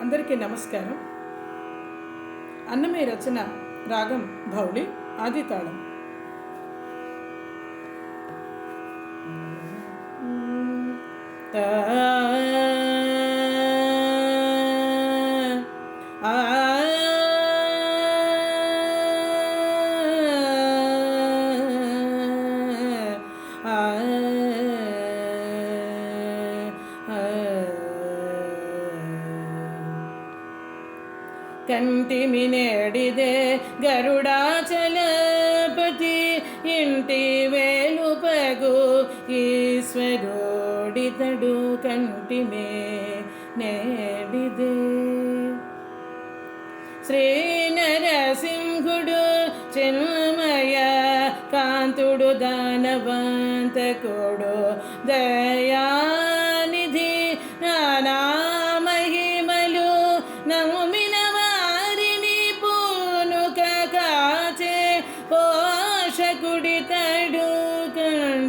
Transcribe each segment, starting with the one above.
అందరికీ నమస్కారం. అన్నమయ్య రచన రాగం భౌళి ఆది తాళం తా కంటిమి నేడిదే గరుడాచలపతి ఇంటి వేలుపగు ఈశ్వరుడితడు కంటిమే నేడిదే. శ్రీ నరసింహుడు చిన్మయ కాంతుడు దానవంతకుడు దయా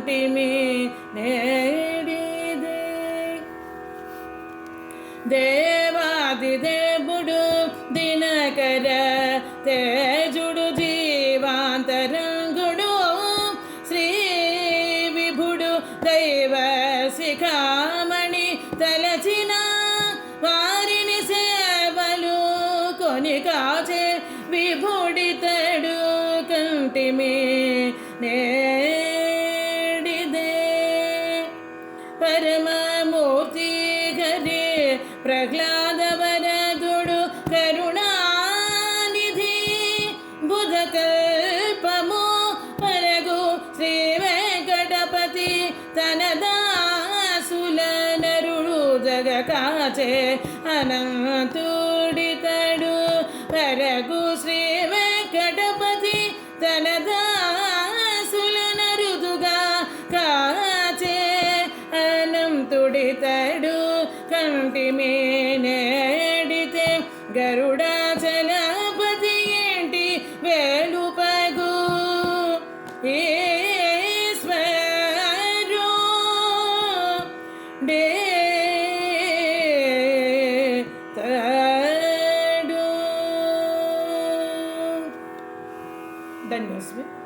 కంటిమి నేడిది. దేవాది దేవుడు దినకర తేజుడు జీవాంతరంగుడు శ్రీ విభుడు దైవ శిఖామణి తలచిన వారిని సేవలు కొని కాచే విభుడితడు కంటిమి నే പരമമൂർത്തി ഹരി പ്രഹ്ലാദവരതുടു കരുണാനിധി ബുധകൽപ്പമോ പരഗു ശ്രീ വെങ്കടപതി തനദാസുലനരുളു ജഗകാചേ അനന്തുടിതടു പരഗു ശ്രീ കണ്ടി മേനേടിത്തെ ഗരുഡാചലപതിയേണ്ടി വേലു പകു. Then you'll